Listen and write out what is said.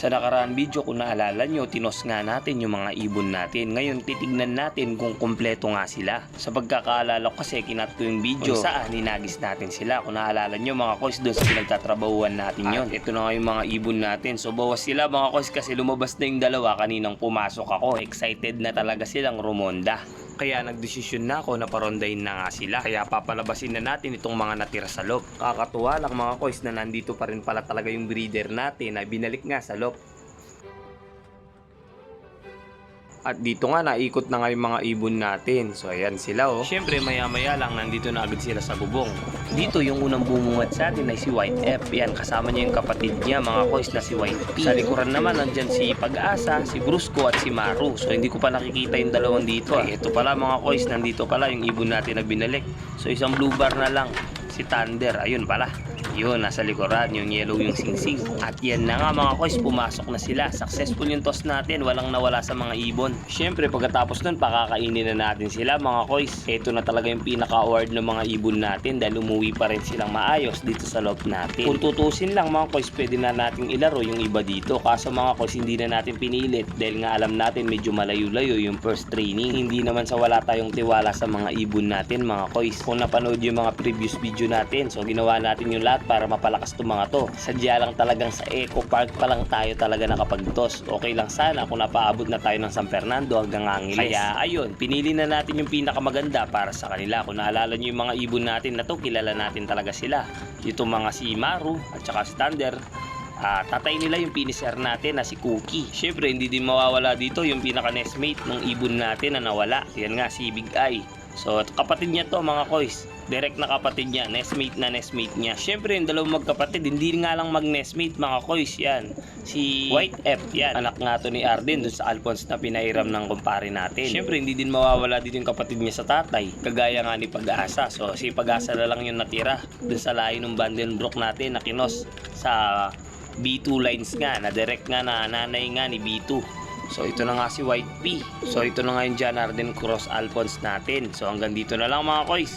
Sa nakaraan video kung naalala nyo, tinos nga natin yung mga ibon natin. Ngayon titignan natin kung kumpleto nga sila. Sa pagkakaalala ko kasi kinat ko yung video kung saan ninagis natin sila. Kung naalala nyo mga kois doon sa pinagtatrabahuan natin yon. Ito na nga yung mga ibon natin. So bawas sila mga kois kasi lumabas na yung dalawa kaninang pumasok ako. Excited na talaga silang rumonda. Kaya nagdesisyon na ako na parondahin na nga sila. Kaya papalabasin na natin itong mga natira sa loob. Kakatuwa lang mga kois na nandito pa rin pala talaga yung breeder natin na binalik nga sa loob. At dito nga naikot na nga yung mga ibon natin. So ayan sila oh. Siyempre maya maya lang nandito na agad sila sa bubong. Dito yung unang bumungad sa atin ay si White F. Yan kasama niya yung kapatid niya mga kois na si White P. Sa likuran naman nandyan si Pag-asa, si Brusco at si Maru. So hindi ko pa nakikita yung dalawang dito. Ay, ito pala mga kois nandito pala yung ibon natin na binalik. So isang blue bar na lang si Thunder. Ayun pala. Yun, nasa likuran, yung yellow yung singsing. At yan na nga mga kois, pumasok na sila. Successful yung toss natin, walang nawala sa mga ibon. Siyempre, pagkatapos nun, pakakainin na natin sila mga kois. Ito na talaga yung pinaka-award ng mga ibon natin dahil umuwi pa rin silang maayos dito sa loob natin. Kung tutusin lang mga kois, pwede na nating ilaro yung iba dito. Kaso mga kois, hindi na natin pinilit dahil nga alam natin medyo malayo-layo yung first training. Hindi naman sa wala tayong tiwala sa mga ibon natin mga kois. Kung napanood yung mga previous video natin, so ginawa natin yung lahat para mapalakas itong mga to. Sadya lang talagang sa Eco Park pa lang tayo talaga nakapagtos. Okay lang sana kung napaabot na tayo ng San Fernando hanggang Angeles. Kaya ayun, pinili na natin yung pinakamaganda para sa kanila. Kung naalala nyo yung mga ibon natin na to, kilala natin talaga sila. Itong mga si Maru at saka si Thunder. Ah, tatay nila yung piniser natin na si Cookie. Siyempre, hindi din mawawala dito yung pinaka-nestmate ng ibon natin na nawala. Yan nga, si Big Eye. So, kapatid niya to mga kois. Direct na kapatid niya, nestmate na nestmate niya. Siyempre, yung dalawang magkapatid, hindi nga lang mag-nestmate mga kois yan. Si White F, yan. Anak nga to ni Arden dun sa Alphonse na pinairam ng kumpare natin. Siyempre, hindi din mawawala din yung kapatid niya sa tatay. Kagaya nga ni Pag-asa. So, si Pag-asa na lang yung natira dun sa layo ng Vandenbroek natin na kinos sa B2 lines nga, na direct nga na nanay nga ni B2. So ito na nga si White P. So ito na nga yung John Arden Cross Alphonse natin. So hanggang dito na lang mga kois.